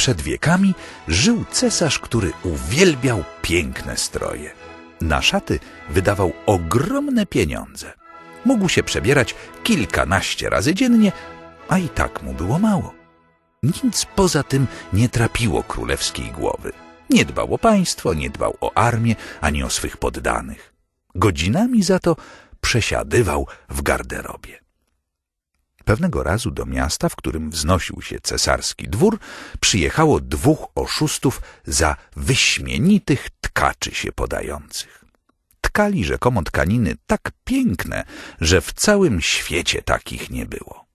przed wiekami żył cesarz, który uwielbiał piękne stroje. Na szaty wydawał ogromne pieniądze. Mógł się przebierać kilkanaście razy dziennie, a i tak mu było mało. Nic poza tym nie trapiło królewskiej głowy. Nie dbał o państwo, nie dbał o armię, ani o swych poddanych. Godzinami za to przesiadywał w garderobie. Pewnego razu do miasta, w którym wznosił się cesarski dwór, przyjechało dwóch oszustów za wyśmienitych tkaczy się podających. Tkali rzekomo tkaniny tak piękne, że w całym świecie takich nie było.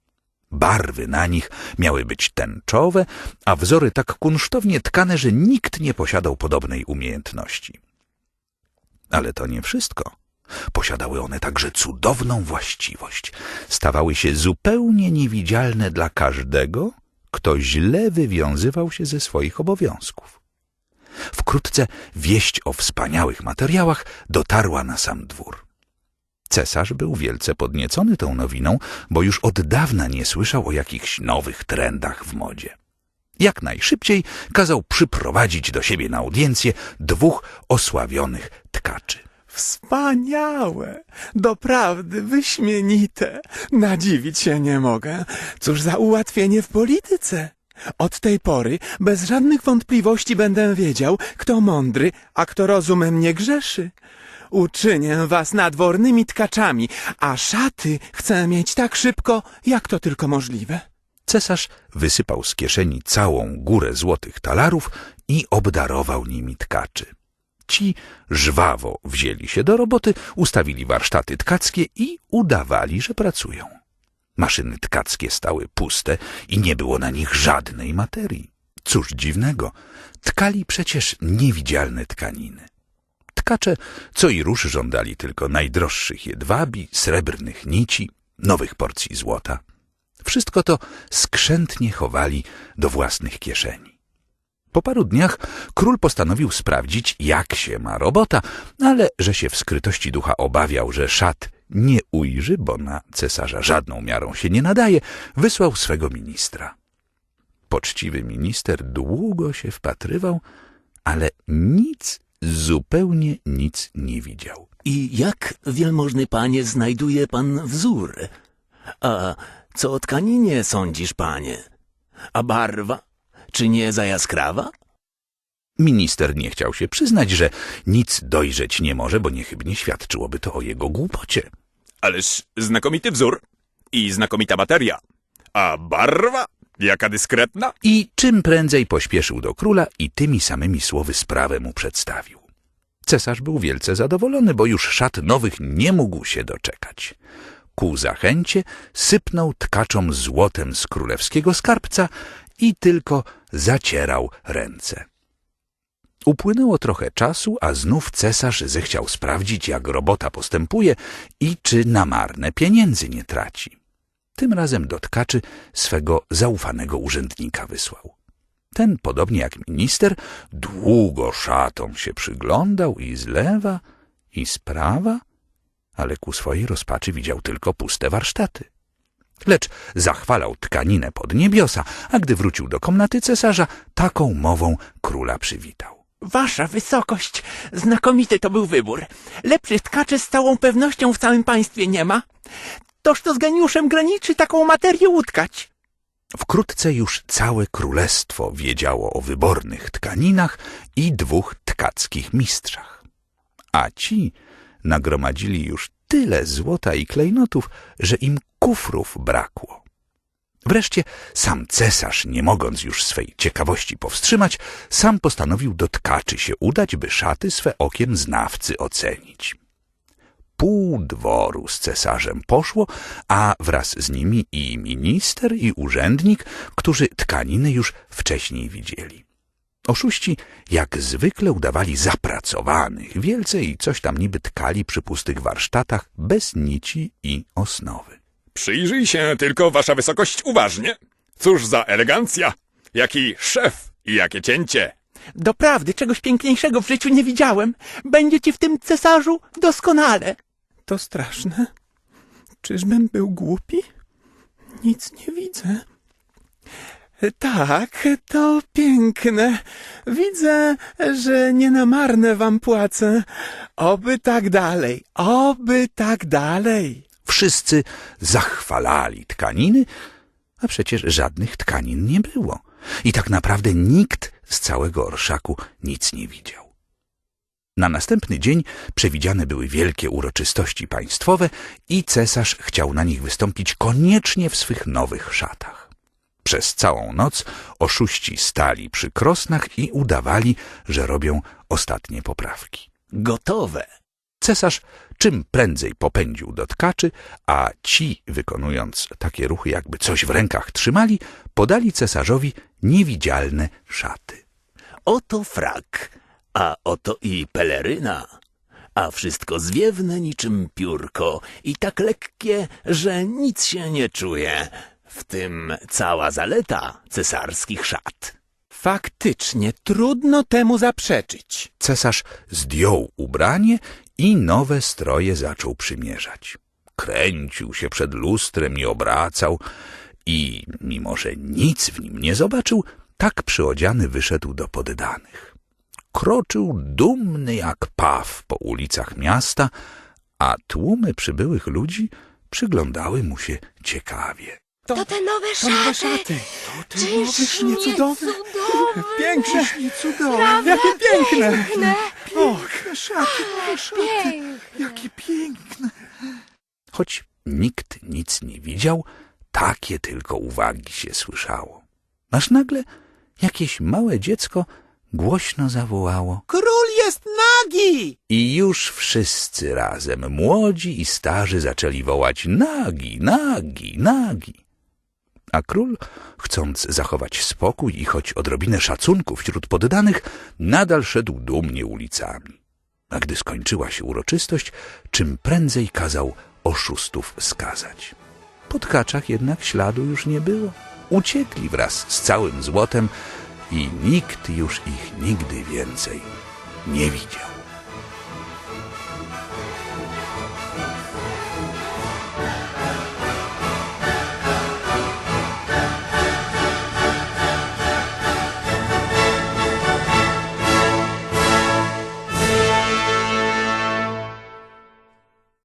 Barwy na nich miały być tęczowe, a wzory tak kunsztownie tkane, że nikt nie posiadał podobnej umiejętności. Ale to nie wszystko. Posiadały one także cudowną właściwość. Stawały się zupełnie niewidzialne dla każdego, kto źle wywiązywał się ze swoich obowiązków. Wkrótce wieść o wspaniałych materiałach dotarła na sam dwór. Cesarz był wielce podniecony tą nowiną, bo już od dawna nie słyszał o jakichś nowych trendach w modzie. Jak najszybciej kazał przyprowadzić do siebie na audiencję dwóch osławionych. Wspaniałe, doprawdy wyśmienite. Nadziwić się nie mogę. Cóż za ułatwienie w polityce. Od tej pory bez żadnych wątpliwości będę wiedział, kto mądry, a kto rozumem nie grzeszy. Uczynię was nadwornymi tkaczami, a szaty chcę mieć tak szybko, jak to tylko możliwe. Cesarz wysypał z kieszeni całą górę złotych talarów i obdarował nimi tkaczy. Ci żwawo wzięli się do roboty, ustawili warsztaty tkackie i udawali, że pracują. Maszyny tkackie stały puste i nie było na nich żadnej materii. Cóż dziwnego, tkali przecież niewidzialne tkaniny. Tkacze co i rusz żądali tylko najdroższych jedwabi, srebrnych nici, nowych porcji złota. Wszystko to skrzętnie chowali do własnych kieszeni. Po paru dniach król postanowił sprawdzić, jak się ma robota, ale że się w skrytości ducha obawiał, że szat nie ujrzy, bo na cesarza żadną miarą się nie nadaje, wysłał swego ministra. Poczciwy minister długo się wpatrywał, ale nic, zupełnie nic nie widział. I jak, wielmożny panie, znajduje pan wzór? A co o tkaninie sądzisz, panie? A barwa? Czy nie za jaskrawa? Minister nie chciał się przyznać, że nic dojrzeć nie może, bo niechybnie świadczyłoby to o jego głupocie. Ależ znakomity wzór i znakomita materia. A barwa? Jaka dyskretna? I czym prędzej pośpieszył do króla i tymi samymi słowy sprawę mu przedstawił. Cesarz był wielce zadowolony, bo już szat nowych nie mógł się doczekać. Ku zachęcie sypnął tkaczom złotem z królewskiego skarbca i tylko zacierał ręce. Upłynęło trochę czasu, a znów cesarz zechciał sprawdzić, jak robota postępuje i czy na marne pieniędzy nie traci. Tym razem do tkaczy swego zaufanego urzędnika wysłał. Ten, podobnie jak minister, długo szatom się przyglądał i z lewa, i z prawa, ale ku swojej rozpaczy widział tylko puste warsztaty. Lecz zachwalał tkaninę pod niebiosa, a gdy wrócił do komnaty cesarza, taką mową króla przywitał. Wasza wysokość, znakomity to był wybór. Lepszych tkaczy z całą pewnością w całym państwie nie ma. Toż to z geniuszem graniczy taką materię utkać. Wkrótce już całe królestwo wiedziało o wybornych tkaninach i dwóch tkackich mistrzach. A ci nagromadzili już tyle złota i klejnotów, że im kufrów brakło. Wreszcie sam cesarz, nie mogąc już swej ciekawości powstrzymać, sam postanowił do tkaczy się udać, by szaty swe okiem znawcy ocenić. Pół dworu z cesarzem poszło, a wraz z nimi i minister, i urzędnik, którzy tkaniny już wcześniej widzieli. Oszuści jak zwykle udawali zapracowanych, wielce i coś tam niby tkali przy pustych warsztatach bez nici i osnowy. Przyjrzyj się tylko, wasza wysokość, uważnie. Cóż za elegancja! Jaki szef i jakie cięcie! Doprawdy czegoś piękniejszego w życiu nie widziałem. Będzie ci w tym cesarzu doskonale. To straszne. Czyżbym był głupi? Nic nie widzę. Tak, to piękne. Widzę, że nie na marne wam płacę. Oby tak dalej, oby tak dalej. Wszyscy zachwalali tkaniny, a przecież żadnych tkanin nie było. I tak naprawdę nikt z całego orszaku nic nie widział. Na następny dzień przewidziane były wielkie uroczystości państwowe i cesarz chciał na nich wystąpić koniecznie w swych nowych szatach. Przez całą noc oszuści stali przy krosnach i udawali, że robią ostatnie poprawki. Gotowe. Cesarz czym prędzej popędził do tkaczy, a ci, wykonując takie ruchy, jakby coś w rękach trzymali, podali cesarzowi niewidzialne szaty. Oto frak, a oto i peleryna. A wszystko zwiewne niczym piórko i tak lekkie, że nic się nie czuje. W tym cała zaleta cesarskich szat. Faktycznie, trudno temu zaprzeczyć. Cesarz zdjął ubranie i nowe stroje zaczął przymierzać. Kręcił się przed lustrem i obracał i, mimo że nic w nim nie zobaczył, tak przyodziany wyszedł do poddanych. Kroczył dumny jak paw po ulicach miasta, a tłumy przybyłych ludzi przyglądały mu się ciekawie. To te nowe To nowe szaty! szaty. To te Czyż nowe, nie cudowne. cudowne? Piękne, cudowne, Prawda? jakie piękne. Piękne! O, szaty, Piękne! jakie piękne. Choć nikt nic nie widział, takie tylko uwagi się słyszało. Aż nagle jakieś małe dziecko głośno zawołało. Król jest nagi! I już wszyscy razem, młodzi i starzy, zaczęli wołać nagi, nagi, nagi. A król, chcąc zachować spokój i choć odrobinę szacunku wśród poddanych, nadal szedł dumnie ulicami. A gdy skończyła się uroczystość, czym prędzej kazał oszustów skazać. Po tkaczach jednak śladu już nie było. Uciekli wraz z całym złotem i nikt już ich nigdy więcej nie widział.